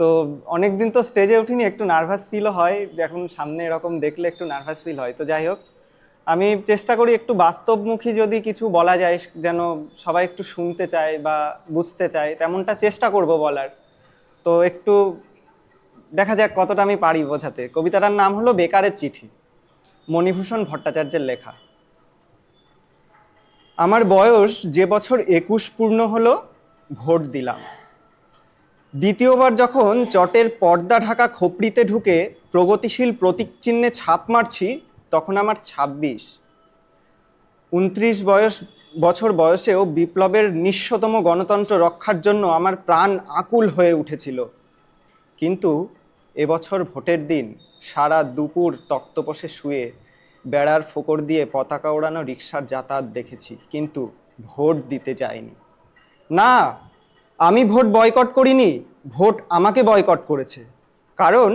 তো অনেক দিন তো স্টেজে উঠিনি, একটু নার্ভাস ফিলও হয়। এখন সামনে এরকম দেখলে একটু নার্ভাস ফিল হয়। তো যাই হোক, আমি চেষ্টা করি একটু বাস্তবমুখী যদি কিছু বলা যায়, যেন সবাই একটু শুনতে চায় বা বুঝতে চায়, তেমনটা চেষ্টা করব বলার। তো একটু দেখা যাক কতটা আমি পারি বোঝাতে। কবিতাটার নাম হলো বেকারের চিঠি, মণিভূষণ ভট্টাচার্যের লেখা। আমার বয়স যে বছর একুশ পূর্ণ হলো, ভোট দিলাম। দ্বিতীয়বার যখন চটের পর্দা ঢাকা খোপড়িতে ঢুকে প্রগতিশীল প্রতীক চিহ্নে ছাপ মারছি, তখন আমার ছাব্বিশ। উনত্রিশ বয়স, বছর বয়সেও বিপ্লবের নিঃস্বতম গণতন্ত্র রক্ষার জন্য আমার প্রাণ আকুল হয়ে উঠেছিল। কিন্তু এবছর ভোটের দিন, সারা দুপুর তক্তপোষে শুয়ে বেড়ার ফোকর দিয়ে পতাকা ওড়ানো রিক্সার যাতায়াত দেখেছি, কিন্তু ভোট দিতে যায়নি না আমি ভোট বয়কট করিনি, ভোট আমাকে বয়কট করেছে। কারণ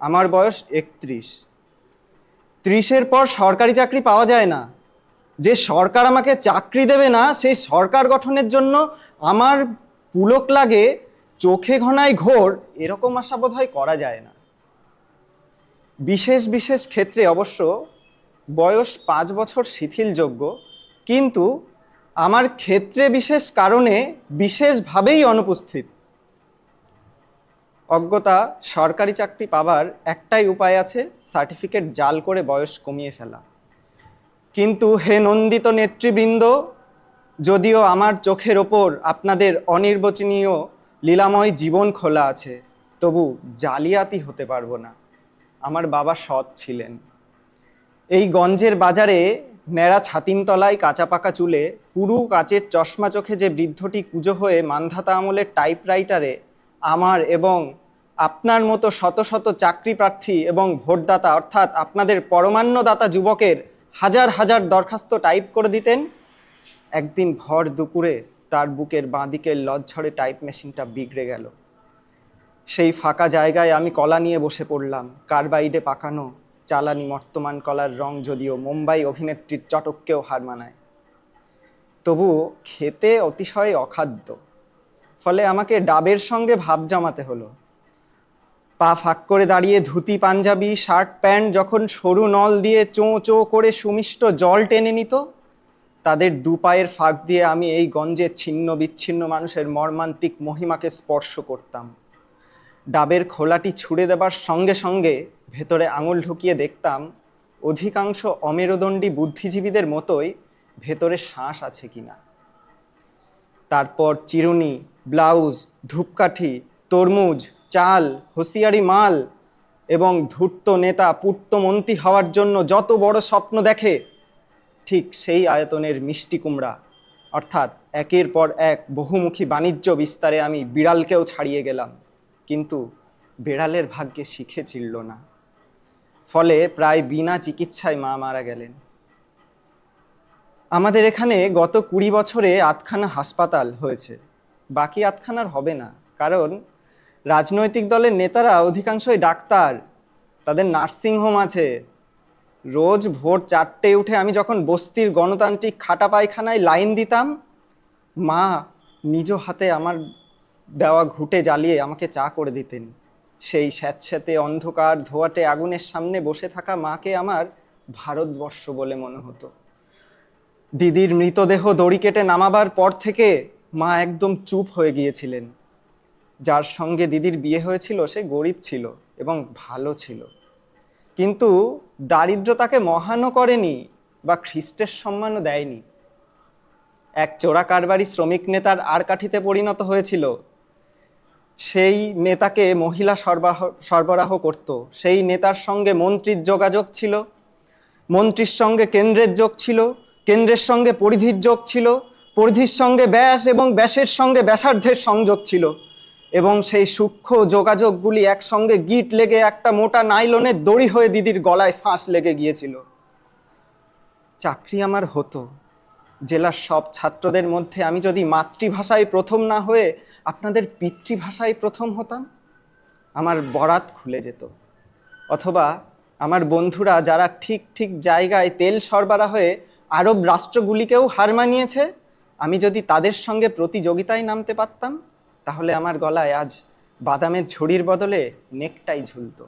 আমার বয়স একত্রিশ। ত্রিশের পর সরকারি চাকরি পাওয়া যায় না। যে সরকার আমাকে চাকরি দেবে না, সেই সরকার গঠনের জন্য আমার পুলক লাগে, চোখে ঘনায় ঘোর, এরকম আশা বোধ হয় করা যায় না। বিশেষ বিশেষ ক্ষেত্রে অবশ্য বয়স পাঁচ বছর শিথিলযোগ্য, কিন্তু আমার ক্ষেত্রে বিশেষ কারণে বিশেষভাবেই অনুপস্থিত। অজ্ঞতা, সরকারি চাকরি পাবার একটাই উপায় আছে, সার্টিফিকেট জাল করে বয়স কমিয়ে ফেলা। কিন্তু হে নন্দিত নেতৃবৃন্দ, যদিও আমার চোখের ওপর আপনাদের অনির্বচনীয়, লীলাময় জীবন খোলা আছে, তবু জালিয়াতি হতে পারব না। আমার বাবা সৎ ছিলেন। এই গঞ্জের বাজারে ন্যাড়া ছাতিমতলায় কাঁচা পাকা চুলে পুরু কাচের চশমা চোখে যে বৃদ্ধটি কুজো হয়ে মান্ধাতা আমলের টাইপরাইটারে আমার এবং আপনার মতো শত শত চাকরি প্রার্থী এবং ভোটদাতা, অর্থাৎ আপনাদের পরমান্নদাতা যুবকের হাজার হাজার দরখাস্ত টাইপ করে দিতেন, একদিন ভর দুপুরে তার বুকের বাঁদিকের লজ্ঝরে টাইপ মেশিনটা বিগড়ে গেল। সেই ফাঁকা জায়গায় আমি কলা নিয়ে বসে পড়লাম, কার্বাইডে পাকানো চালানি বর্তমান কলার রং যদিও মুম্বাই অভিনেত্রীর চটককেও হার মানায়। তবু খেতে অতিশয় অখাদ্য। ফলে আমাকে ডাবের সঙ্গে ভাব জমাতে হলো। পা ফাঁক করে দাঁড়িয়ে ধুতি, পাঞ্জাবি, শার্ট, প্যান্ট যখন সরু নল দিয়ে চোঁ চোঁ করে সুমিষ্ট জল টেনে নিত, তাদের দু পায়ের ফাঁক দিয়ে আমি এই গঞ্জের ছিন্ন বিচ্ছিন্ন মানুষের মর্মান্তিক মহিমাকে স্পর্শ করতাম। ডাবের খোলাটি ছুড়ে দেবার সঙ্গে সঙ্গে ভেতরে আঙুল ঢুকিয়ে দেখতাম, অধিকাংশ অমেরুদণ্ডী বুদ্ধিজীবীদের মতোই ভেতরে শ্বাস আছে কিনা। তারপর চিরুনি, ব্লাউজ, ধূপকাঠি, তরমুজ, চাল হুঁশিয়ারি মাল এবং ধূর্ত নেতা পূর্তমন্ত্রী হওয়ার জন্য যত বড় স্বপ্ন দেখে, ঠিক সেই আয়তনের মিষ্টি কুমড়া। অর্থাৎ একের পর এক বহুমুখী বাণিজ্য বিস্তারে আমি বিড়ালকেও ছাড়িয়ে গেলাম। কিন্তু বেড়ালের ভাগ্যে শিখে চিনল না। ফলে প্রায় বিনা চিকিৎসায় মা মারা গেলেন। আমাদের এখানে গত কুড়ি বছরে আটখানা হাসপাতাল হয়েছে। বাকি আটখানার হবে না, কারণ রাজনৈতিক দলের নেতারা অধিকাংশই ডাক্তার, তাদের নার্সিং হোম আছে। রোজ ভোর চারটে উঠে আমি যখন বস্তির গণতান্ত্রিক খাটা পায়খানায় লাইন দিতাম, মা নিজ হাতে আমার দেওয়া ঘুটে জ্বালিয়ে আমাকে চা করে দিতেন। সেই স্যাঁতস্যাঁতে অন্ধকার ধোয়াটে আগুনের সামনে বসে থাকা মাকে আমার ভারতবর্ষ বলে মনে হতো। দিদির মৃতদেহ দড়ি কেটে নামাবার পর থেকে মা একদম চুপ হয়ে গিয়েছিলেন। যার সঙ্গে দিদির বিয়ে হয়েছিল সে গরিব ছিল এবং ভালো ছিল। কিন্তু দারিদ্র তাকে মহানও করেনি বা খ্রিস্টের সম্মানও দেয়নি। এক চোরা কারবারি শ্রমিক নেতার আর কাঠিতে পরিণত হয়েছিল সেই নেতাকে মহিলা সরবরাহ সরবরাহ করত। সেই নেতার সঙ্গে মন্ত্রীর যোগাযোগ ছিল, মন্ত্রীর সঙ্গে কেন্দ্রের যোগ ছিল, কেন্দ্রের সঙ্গে পরিধির যোগ ছিল, পরিধির সঙ্গে ব্যাস এবং ব্যাসের সঙ্গে ব্যাসার্ধের সংযোগ ছিল এবং সেই সূক্ষ্ম যোগাযোগগুলি একসঙ্গে গিট লেগে একটা মোটা নাইলনের দড়ি হয়ে দিদির গলায় ফাঁস লেগে গিয়েছিল। চাকরি আমার হতো। জেলার সব ছাত্রদের মধ্যে আমি যদি মাতৃভাষায় প্রথম না হয়ে আপনাদের পিতৃভাষায় প্রথম হতাম? আমার বরাত খুলে যেত। অথবা আমার বন্ধুরা যারা ঠিক ঠিক জায়গায় তেল সরবরাহে আরব রাষ্ট্রগুলিকেও হার মানিয়েছে, আমি যদি তাদের সঙ্গে প্রতিযোগিতায় নামতে পারতাম, তাহলে আমার গলায় আজ বাদামের ঝুড়ির বদলে নেকটাই ঝুলতো।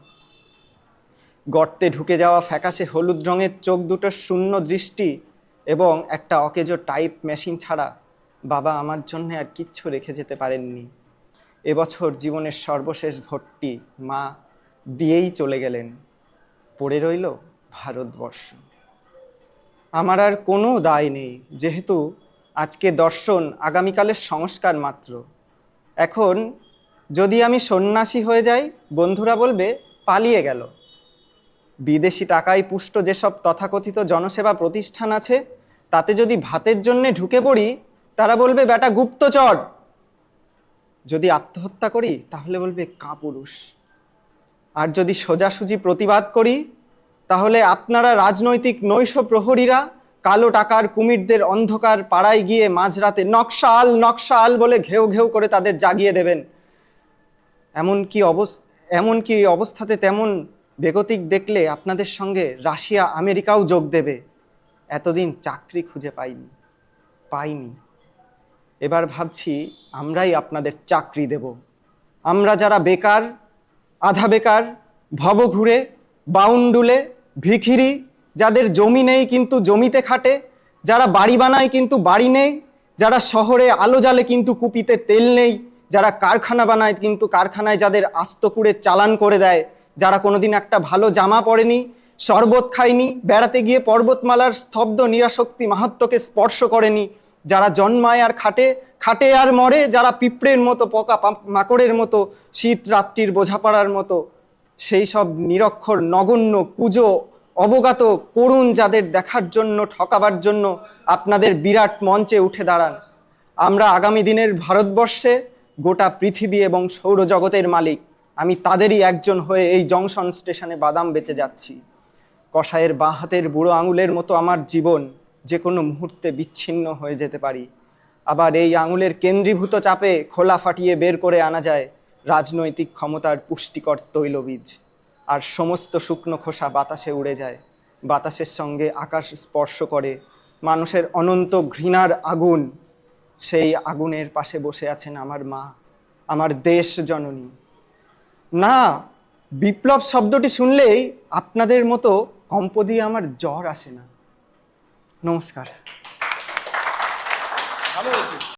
গর্তে ঢুকে যাওয়া ফ্যাকাশে হলুদ রঙের চোখ দুটোর শূন্য দৃষ্টি এবং একটা অকেজো টাইপ মেশিন ছাড়া বাবা আমার জন্য আর কিচ্ছু রেখে যেতে পারেননি। এবছর জীবনের সর্বশেষ ভর্তি মা দিয়েই চলে গেলেন। পড়ে রইল ভারতবর্ষ। আমার আর কোনো দায় নেই, যেহেতু আজকে দর্শন আগামীকালের সংস্কার মাত্র। এখন যদি আমি সন্ন্যাসী হয়ে যাই, বন্ধুরা বলবে, পালিয়ে গেল। বিদেশি টাকায় পুষ্ট যেসব তথাকথিত জনসেবা প্রতিষ্ঠান আছে, তাতে যদি ভাতের জন্যে ঢুকে পড়ি তারা বলবে, বেটা গুপ্তচর যদি আত্মহত্যা করি, তাহলে বলবে, কাপুরুষ। আর যদি সোজাসুজি প্রতিবাদ করি, তাহলে আপনারা রাজনৈতিক নৈশ প্রহরীরা কালো টাকার কুমিরদের অন্ধকার পাড়ায় গিয়ে মাঝরাতে নকশাল নকশাল বলে ঘেউ ঘেউ করে তাদের জাগিয়ে দেবেন। এমন কি অবস্থা, এমন কি অবস্থাতে তেমন বেগতিক দেখলে আপনাদের সঙ্গে রাশিয়া, আমেরিকাও যোগ দেবে? এতদিন চাকরি খুঁজে পাইনি পাইনি। এবার ভাবছি আমরাই আপনাদের চাকরি দেব। আমরা যারা বেকার, আধা বেকার ভবঘুরে বাউন্ডুলে ভিখিরি, যাদের জমি নেই কিন্তু জমিতে খাটে, যারা বাড়ি বানায় কিন্তু বাড়ি নেই, যারা শহরে আলো জালে কিন্তু কুপিতে তেল নেই, যারা কারখানা বানায় কিন্তু কারখানায় যাদের আস্ত কুড়ে চালান করে দেয়, যারা কোনোদিন একটা ভালো জামা পরেনি, শরবত খায়নি, বেড়াতে গিয়ে পর্বতমালার স্তব্ধ নিরাশক্তি মাহাত্মকে স্পর্শ করেনি যারা জন্মায় আর খাটে খাটে আর মরে, যারা পিঁপড়ের মতো, পোকা মাকড়ের মতো, শীত রাত্রির বোঝাপড়ার মতো, সেই সব নিরক্ষর, নগণ্য, কুজো, অবগত, করুণ যাদের দেখার জন্য, ঠকাবার জন্য আপনাদের বিরাট মঞ্চে উঠে দাঁড়ান। আমরা আগামী দিনের ভারতবর্ষে গোটা পৃথিবী এবং সৌরজগতের মালিক। আমি তাদেরই একজন হয়ে এই জংশন স্টেশনে বাদাম বেচে যাচ্ছি। কষায়ের বাঁ হাতের বুড়ো আঙুলের মতো আমার জীবন। যে কোনো মুহূর্তে বিচ্ছিন্ন হয়ে যেতে পারি। আবার এই আঙুলের কেন্দ্রীভূত চাপে খোলা ফাটিয়ে বের করে আনা যায় রাজনৈতিক ক্ষমতার পুষ্টিকর তৈলবীজ। আর সমস্ত শুকনো খোসা বাতাসে উড়ে যায়। বাতাসের সঙ্গে আকাশ স্পর্শ করে। মানুষের অনন্ত ঘৃণার আগুন। সেই আগুনের পাশে বসে আছেন আমার মা, আমার দেশ জননী। না, বিপ্লব শব্দটি শুনলেই আপনাদের মতো কম্প দিয়ে আমার জ্বর আসে না। নমস্কার। ভালো হয়েছে।